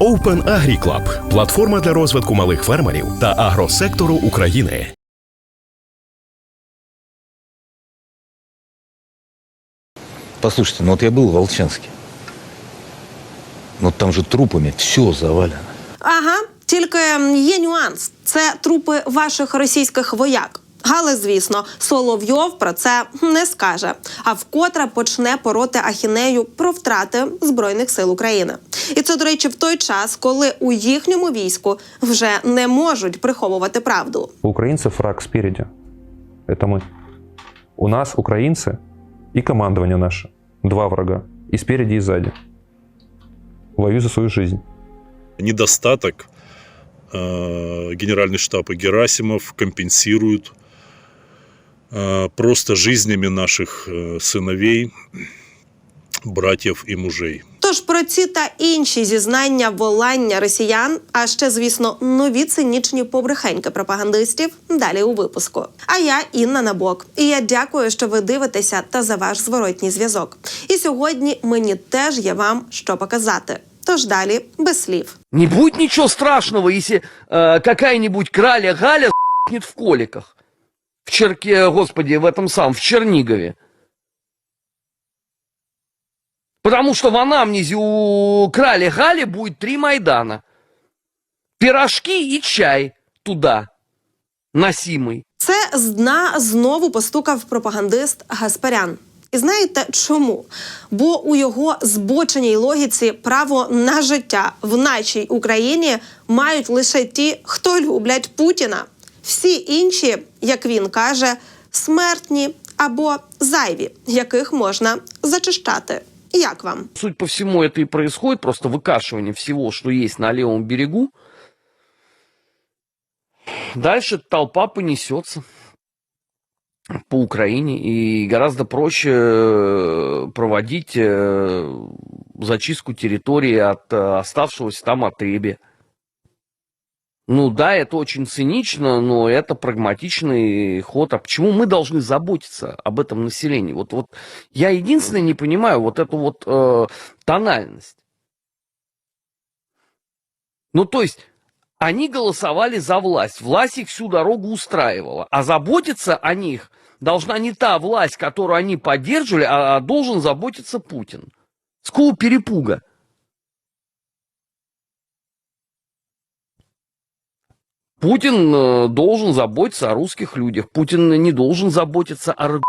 Open Agri Club – платформа для розвитку малих фермерів та агросектору України. Послушайте, ну вот я был в Волчанске. Ну там же трупами все завалено. Ага, тільки є нюанс: це трупи ваших російських вояк. Але, звісно, Соловйов про це не скаже, а вкотре почне пороти ахінею про втрати збройних сил України. І це, до речі, в той час, коли у їхньому війську вже не можуть приховувати правду. У украинцев враг спереди. Это мы. У нас украинцы и командование наше. Два врага. И спереди, и сзади. Воюю за свою жизнь. недостаток э, генеральный штаб и Герасимов компенсируют э, просто жизнями наших э, сыновей, братьев и мужей. Тож про ці та інші зізнання волання росіян, а ще, звісно, нові цинічні побрехеньки пропагандистів далі у випуску. А я Інна Набок. І я дякую, що ви дивитеся та за ваш зворотній зв'язок. І сьогодні мені теж є вам що показати. Тож далі без слів. Не будет ничего страшного, если э, какая-нибудь краля Галя с**нет в коликах. В Черке, господи, в этом самом, в Чернигове. Потому что в анамнезе у крали Гали будет три Майдана. Пирожки и чай туда, носимый. Це з дна знову постукав пропагандист Гаспарян. І знаєте чому? Бо у його збоченій логіці право на життя в нашій Україні мають лише ті, хто люблять Путіна. Всі інші, як він каже, смертні або зайві, яких можна зачищати. Як вам? Суть по всему, это и происходит, просто выкашивание всего, что есть на левом берегу. Дальше толпа понесется по Украине, и гораздо проще э, проводить э, зачистку территории от э, оставшегося там отребе. Ну да, это очень цинично, но это прагматичный ход. А почему мы должны заботиться об этом населении? Вот, вот я единственное не понимаю вот эту вот э, тональность. Ну, то есть, они голосовали за власть. Власть их всю дорогу устраивала. А заботиться о них должна не та власть, которую они поддерживали, а должен заботиться Путин. С какого перепуга? Путин э, должен заботиться о русских людях. Путин не должен заботиться о РГ.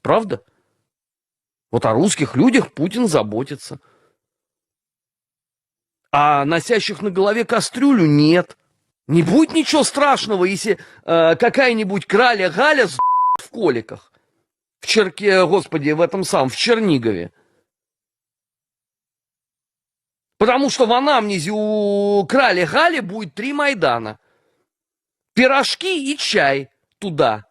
Правда? Вот о русских людях Путин заботится. А носящих на голове кастрюлю нет. Не будет ничего страшного, если э, какая-нибудь краля Галя с в коликах. В Черке, господи, в этом самом, в Чернигове. Потому что в анамнезе у краля Гали будет три Майдана. Пирожки і чай туда,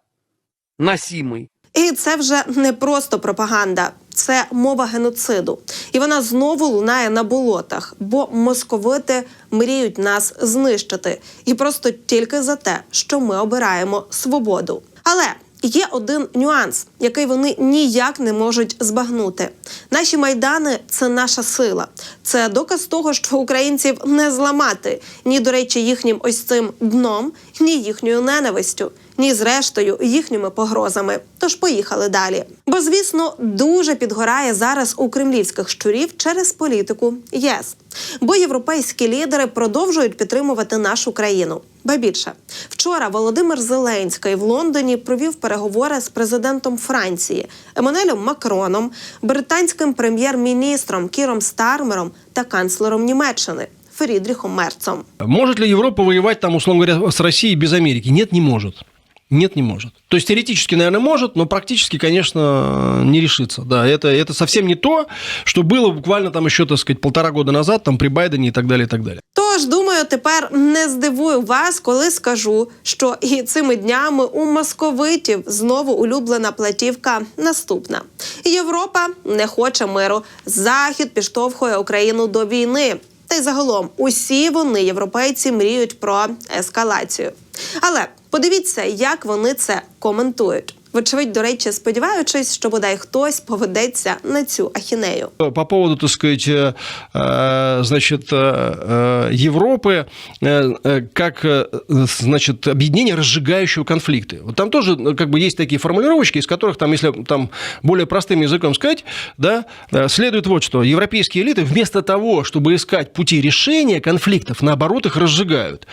носимый. І це вже не просто пропаганда, це мова геноциду. І вона знову лунає на болотах, бо московити мріють нас знищити. І просто тільки за те, що ми обираємо свободу. Але є один нюанс, який вони ніяк не можуть збагнути. Наші майдани це наша сила. Це доказ того, що українців не зламати ні, до речі, їхнім ось цим дном, ні їхньою ненавистю ні зрештою їхніми погрозами. Тож поїхали далі. Бо, звісно, дуже підгорає зараз у кремлівських щурів через політику ЄС. Бо європейські лідери продовжують підтримувати нашу країну. Ба більше вчора Володимир Зеленський в Лондоні провів переговори з президентом Франції Еммануелем Макроном, британським прем'єр-міністром Кіром Стармером та канцлером Німеччини Фрідріхом Мерцом. Может ли Европа воевать там, условно говоря, с Россией без Америки? Нет, не может. Нет, не может. То есть теоретически, наверное, может, но практически, конечно, не решится. Да, это, это совсем не то, что было буквально там еще, так сказать, полтора года назад, там при Байдене и так далее, и так далее. Тож, думаю, тепер не здивую вас, коли скажу, що і цими днями у московитів знову улюблена платівка наступна. Європа не хоче миру. Захід підштовхує Україну до війни. Та й загалом усі вони, європейці, мріють про ескалацію. Але подивіться, як вони це коментують. Вочевидь, до речі, сподіваючись, що бодай хтось поведеться на цю ахінею. По поводу, так сказать, э, э, значит, э, э, Европы э, э, как, э, значит, объединение, разжигающего конфликты. Вот там тоже ну, как бы есть такие формулировочки, из которых там, если там более простым языком сказать, да, э, следует вот что. Европейские элиты вместо того, чтобы искать пути решения конфликтов, наоборот, их разжигают.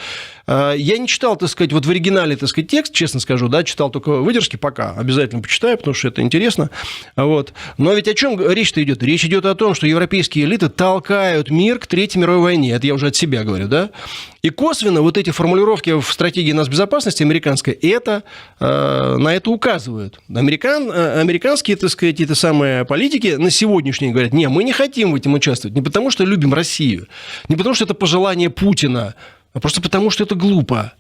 Э, Я не читал, так сказать, вот в оригинале, так сказать, текст, честно скажу, да, читал только выдержки пока, обязательно почитаю, потому что это интересно. Вот. Но ведь о чем речь-то идет? Речь идет о том, что европейские элиты толкают мир к Третьей мировой войне. Это я уже от себя говорю, да? И косвенно вот эти формулировки в стратегии нас безопасности американской это, э, на это указывают. Американ, э, американские, так сказать, эти самые политики на сегодняшний говорят, не, мы не хотим в этом участвовать, не потому что любим Россию, не потому что это пожелание Путина, просто потому что это глупо.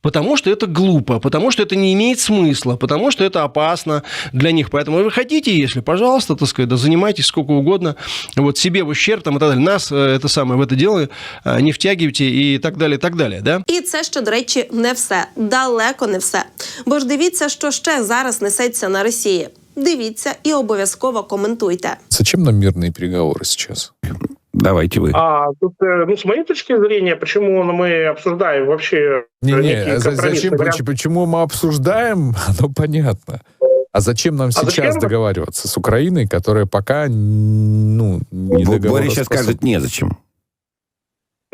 Потому что это глупо, потому что это не имеет смысла, потому что это опасно для них. Поэтому вы хотите, если, пожалуйста, так сказать, да, занимайтесь сколько угодно, вот себе в ущерб там, и так далее. Нас э, это самое в это дело э, не втягивайте и так далее, и так далее, да? І це ще, до речі, не все. Далеко не все. Бо ж дивіться, що ще зараз несеться на Росії. Дивіться і обов'язково коментуйте. Зачем нам мирные переговоры сейчас? Давайте вы. А тут, э, ну, с моей точки зрения, почему мы обсуждаем вообще Не-не, некие а зачем, варианты? почему мы обсуждаем, оно понятно. А зачем нам А сейчас зачем? договариваться с Украиной, которая пока ну, не Бо- Боря сейчас скажет незачем.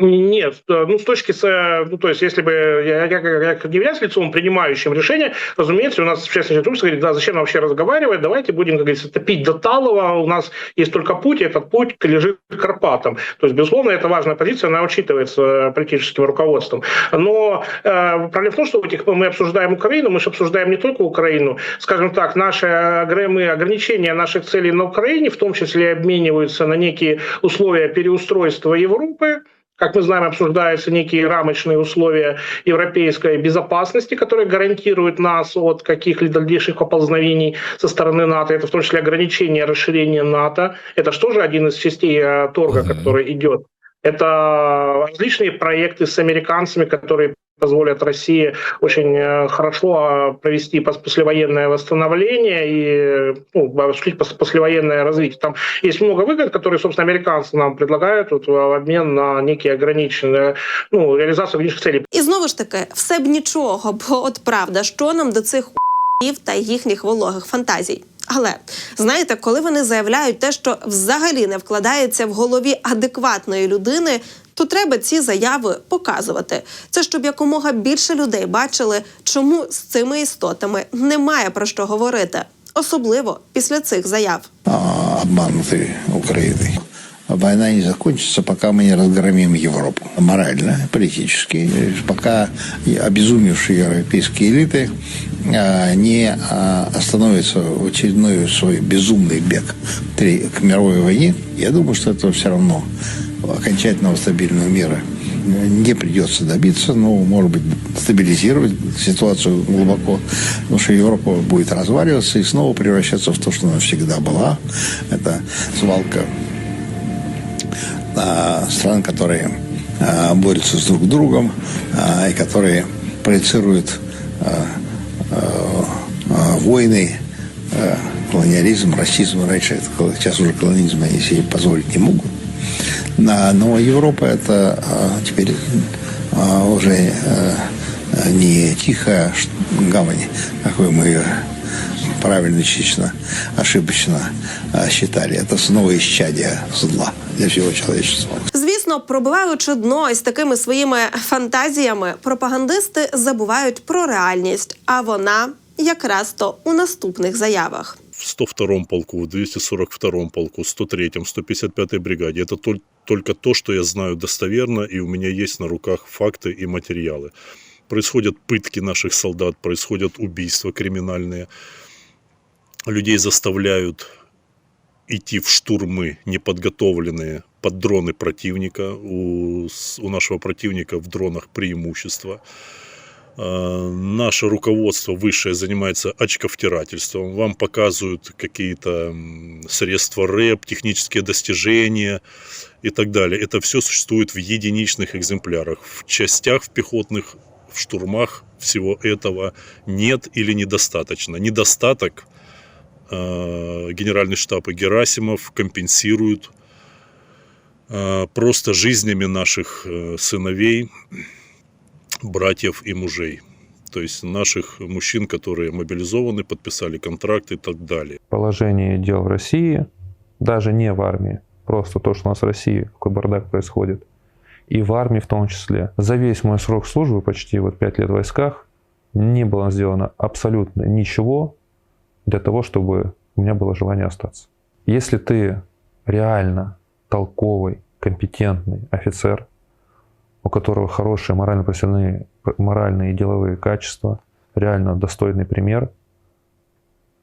Нет, э, ну, с точки, с, ну, то есть, если бы я, я, я не являюсь лицом, принимающим решение, разумеется, у нас общественный ресурс говорит, да, зачем вообще разговаривать, давайте будем, как говорится, топить до талого, у нас есть только путь, и этот путь лежит Карпатам. То есть, безусловно, это важная позиция, она учитывается э, политическим руководством. Но э, проблема в том, что в этих, мы обсуждаем Украину, мы же обсуждаем не только Украину, скажем так, наши мы ограничения наших целей на Украине, в том числе обмениваются на некие условия переустройства Европы, как мы знаем, обсуждаются некие рамочные условия европейской безопасности, которые гарантируют нас от каких-либо дальнейших поползновений со стороны НАТО. Это в том числе ограничение расширения НАТО. Это же тоже один из частей э, торга, который идет. Это различные проекты с американцами, которые позволят России очень э, хорошо э, провести пос- послевоенное восстановление и ну, осуществить пос- послевоенное развитие. Там есть много выгод, которые, собственно, американцы нам предлагают вот, в обмен на некие ограниченные, ну, реализацию ограниченных целей. І знову ж таки, все б нічого, бо от правда, що нам до цих хуїв та їхніх вологих фантазій. Але знаєте, коли вони заявляють те, що взагалі не вкладається в голові адекватної людини, то треба ці заяви показувати. Це щоб якомога більше людей бачили, чому з цими істотами немає про що говорити, особливо після цих заяв. а, обмануты Украиной. Война не закончится, пока мы не разгромим Европу. Морально, политически. э, Пока и обезумевшие европейские элиты а, не а, остановятся в очередной свой безумный бег три- к мировой войне, я думаю, что это все равно окончательного стабильного мира не придется добиться, но, может быть, стабилизировать ситуацию глубоко, потому что Европа будет разваливаться и снова превращаться в то, что она всегда была. Это свалка а, стран, которые а, борются с друг другом а, и которые проецируют а, а, а, войны, колониализм, расизм. Раньше сейчас уже колониализм они себе позволить не могут. На- Но Европа это а, теперь а, уже а, не тихая ш- гавань, какой мы ее правильно, частично, ошибочно а, считали. Это снова исчадие зла для всего человечества. Звісно, пробиваючи дно із такими своїми фантазіями, пропагандисти забувають про реальність, а вона якраз то у наступних заявах. В 102-м полку, в 242-м полку, 103-м, 155-й бригаде. Это толь- только то, что я знаю достоверно, и у меня есть на руках факты и материалы. Происходят пытки наших солдат, происходят убийства криминальные. Людей заставляют идти в штурмы неподготовленные под дроны противника. У, у нашего противника в дронах преимущество. Э, Наше руководство высшее занимается очковтирательством. Вам показывают какие-то средства рэп, технические достижения и так далее. Это все существует в единичных экземплярах. В частях, в пехотных в штурмах всего этого нет или недостаточно. Недостаток э, генеральный штаб и Герасимов компенсируют э, просто жизнями наших э, сыновей, братьев и мужей. То есть наших мужчин, которые мобилизованы, подписали контракт и так далее. Положение дел в России, даже не в армии, просто то, что у нас в России, какой бардак происходит, и в армии в том числе. За весь мой срок службы, почти вот пять лет в войсках, не было сделано абсолютно ничего для того, чтобы у меня было желание остаться. Если ты реально толковый, компетентный офицер, у которого хорошие морально-профессиональные моральные и деловые качества, реально достойный пример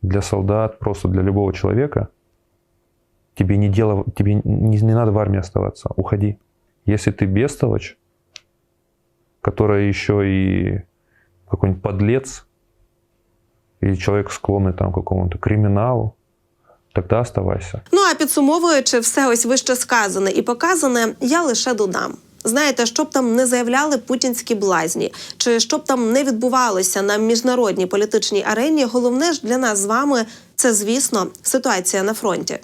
для солдат, просто для любого человека, тебе не, дело, тебе не, не надо в армии оставаться, уходи. Если ты бестолочь, которая еще и какой-нибудь подлец, или человек склонный там, к какому-то криминалу, тогда оставайся. Ну а підсумовуючи все ось вище сказане і показане, я лише додам. Знаєте, щоб там не заявляли путінські блазні, чи щоб там не відбувалося на міжнародній політичній арені, головне ж для нас з вами це, звісно, ситуація на фронті.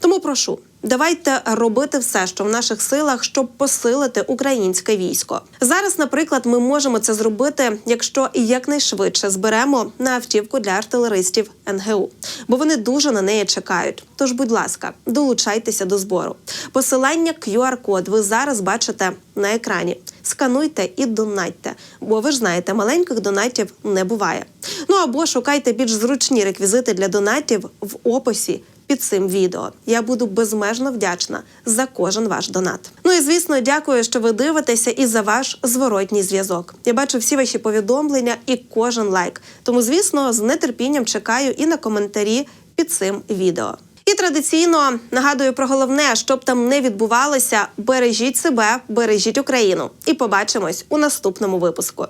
Тому прошу. Давайте робити все, що в наших силах, щоб посилити українське військо. Зараз, наприклад, ми можемо це зробити, якщо якнайшвидше зберемо на автівку для артилеристів НГУ, бо вони дуже на неї чекають. Тож, будь ласка, долучайтеся до збору. Посилання QR-код ви зараз бачите на екрані. Скануйте і донатьте, бо ви ж знаєте, маленьких донатів не буває. Ну або шукайте більш зручні реквізити для донатів в описі під цим відео. Я буду безмежно вдячна за кожен ваш донат. Ну і звісно, дякую, що ви дивитеся і за ваш зворотній зв'язок. Я бачу всі ваші повідомлення і кожен лайк. Тому, звісно, з нетерпінням чекаю і на коментарі під цим відео. І традиційно нагадую про головне, щоб там не відбувалося. Бережіть себе, бережіть Україну. І побачимось у наступному випуску.